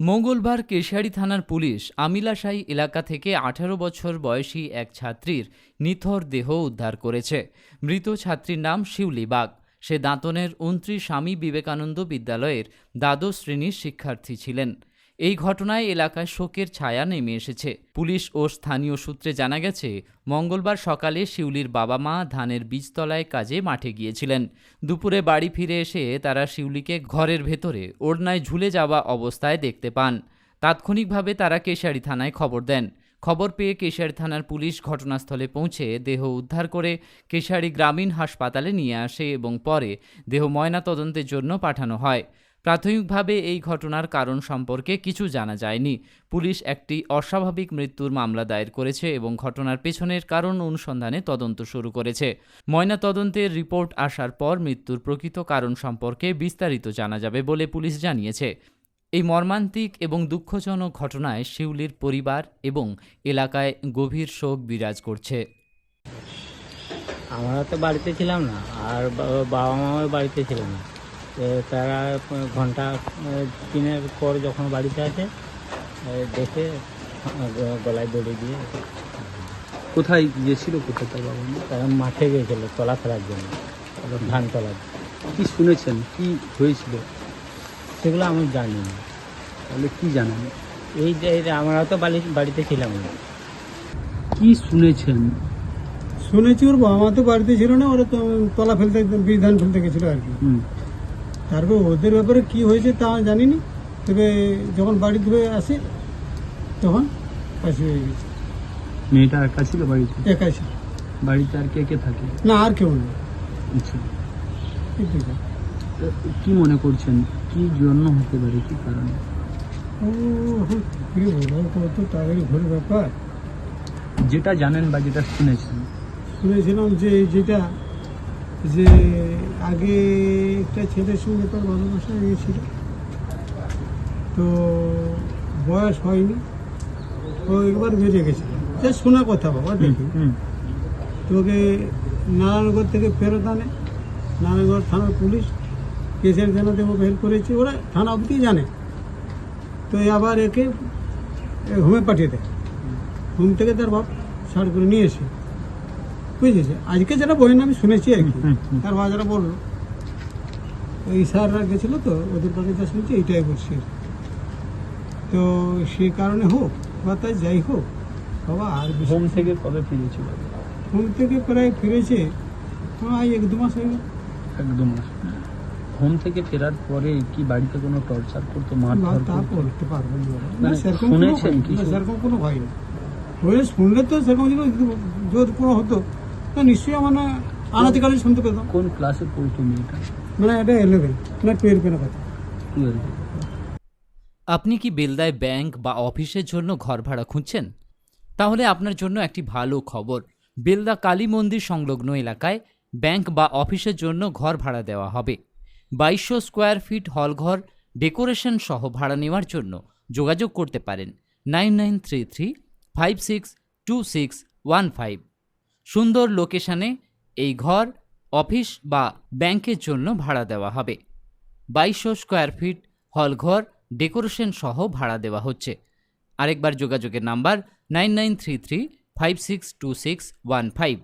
মঙ্গলবার কেশিয়াড়ি থানার পুলিশ আমিলাশাই এলাকা থেকে আঠারো বছর বয়সী এক ছাত্রীর নিথর দেহ উদ্ধার করেছে। মৃত ছাত্রীর নাম শিউলি বাগ। সে দাঁতনের উনত্রিশ স্বামী বিবেকানন্দ বিদ্যালয়ের দ্বাদশ শ্রেণির শিক্ষার্থী ছিলেন। এই ঘটনায় এলাকায় শোকের ছায়া নেমে এসেছে। পুলিশ ও স্থানীয় সূত্রে জানা গেছে, মঙ্গলবার সকালে শিউলির বাবা মা ধানের বীজতলায় কাজে মাঠে গিয়েছিলেন। দুপুরে বাড়ি ফিরে এসে তারা শিউলিকে ঘরের ভেতরে, ওড়নায় ঝুলে যাওয়া অবস্থায় দেখতে পান। তাৎক্ষণিকভাবে তারা কেশারি থানায় খবর দেন। খবর পেয়ে কেশারি থানার পুলিশ ঘটনাস্থলে পৌঁছে দেহ উদ্ধার করে কেশারি গ্রামীণ হাসপাতালে নিয়ে আসে এবং পরে দেহ ময়নাতদন্তের জন্য পাঠানো হয়। প্রাথমিকভাবে এই ঘটনার কারণ সম্পর্কে কিছু জানা যায়নি। পুলিশ একটি অস্বাভাবিক মৃত্যুর মামলা দায়ের করেছে এবং ঘটনার পেছনের কারণ অনুসন্ধানে তদন্ত শুরু করেছে। ময়নাতদন্তের রিপোর্ট আসার পর মৃত্যুর প্রকৃত কারণ সম্পর্কে বিস্তারিত জানা যাবে বলে পুলিশ জানিয়েছে। এই মর্মান্তিক এবং দুঃখজনক ঘটনায় শিউলির পরিবার এবং এলাকায় গভীর শোক বিরাজ করছে। আমরা তো বাড়িতে ছিলাম না, আর বাবা মাও বাড়িতে ছিল না। তারা ঘণ্টা তিনের পর যখন বাড়িতে আসে দেখে গলায় দড়ি দিয়ে কোথায় গিয়েছিল কোথায় তার বাবা তারা মাঠে গিয়েছিল তলা ফেলার জন্য ধান তলার। কি শুনেছেন? কি হয়েছিল? সেগুলো আমি জানি না। তাহলে কি জানেন? এই যে এই যে আমরা তো বাড়ি- বাড়িতে ছিলাম না। কি শুনেছেন? শুনেছি ওর বাবা মা তো বাড়িতে ছিল না ওরা তো তলা ফেলতে বীজ ধান ফেলতে গেছিল আর কি। হুম। তারপর ওদের ব্যাপারে কি হয়েছে তা জানিনি। তবে যখন বাড়ি ধরে আসে তখন পাশে হয়ে গেছে। মেয়েটা একা ছিল বাড়িতে? একাই ছিল। বাড়িতে আর কে কে থাকে? না আর কেউ নেই। আচ্ছা। কি মনে করছেন? কি জন্য হতে পারে? কি কারণে? ও এখন কি বলব কত তাদের ঘরের ব্যাপার। যেটা জানেন বা যেটা শুনেছেন। শুনেছিলাম যে যেটা যে আগে একটা ছেলের সঙ্গে তার ভালোবাসা গিয়েছিল তো বয়স হয়নি। ও একবার বেরিয়ে গেছিল যা শোনা কথা বাবা দেখি। তোকে নারায়ণগড় থেকে ফেরত আনে। নারায়ণগড় থানার পুলিশ কেসের থানাতে ওকে হেল্প করেছে। ওরা থানা অবধি জানে। তো আবার একে হোমে পাঠিয়ে দেয়। হোম থেকে তার বাপ ছাড় করে নিয়ে এসে। বুঝেছে? আজকে যেটা বইয়ের আমি শুনেছি আর কি। তার বাজারা বলল ওই স্যাররা গেছিল তো ওদের কাছে যা শুনছি এইটাই করছি তো সে কারণে হোক বা তাই যাই হোক বাবা আর হোম থেকে কবে ফিরেছিল? হোম থেকে প্রায় ফিরেছে প্রায় এক দু মাস হয়ে গেল একদম হোম থেকে ফেরার পরে কি বাড়িতে কোনো টর্চার করতো মারধর তা করতে? পারব না মানে সেরকম কোনো শুনেছেন? না, সেরকম কোনো হয়নি হয়ে শুনলে তো সেরকম যদি যদি কোনো হতো তা নিশ্চয়ই আমার আনাতিকালে শুনতে পেতাম কোন ক্লাসে পড়তো মেয়েটা মানে এটা ইলেভেন না টুয়েলভের কথা। টুয়েলভ আপনি কি বেলদায় ব্যাংক বা অফিসের জন্য ঘর ভাড়া খুঁজছেন? তাহলে আপনার জন্য একটি ভালো খবর। বেলদা কালী মন্দির সংলগ্ন এলাকায় ব্যাংক বা অফিসের জন্য ঘর ভাড়া দেওয়া হবে। বাইশশো স্কোয়ার ফিট হলঘর ডেকোরেশন সহ ভাড়া নেওয়ার জন্য যোগাযোগ করতে পারেন nine nine three three five six two six one five. সুন্দর লোকেশনে এই ঘর অফিস বা ব্যাংকের জন্য ভাড়া দেওয়া হবে। বাইশশো স্কোয়ার ফিট হল ঘর ডেকোরেশন সহ ভাড়া দেওয়া হচ্ছে। আরেকবার যোগাযোগের number nine nine three three five six two six one five.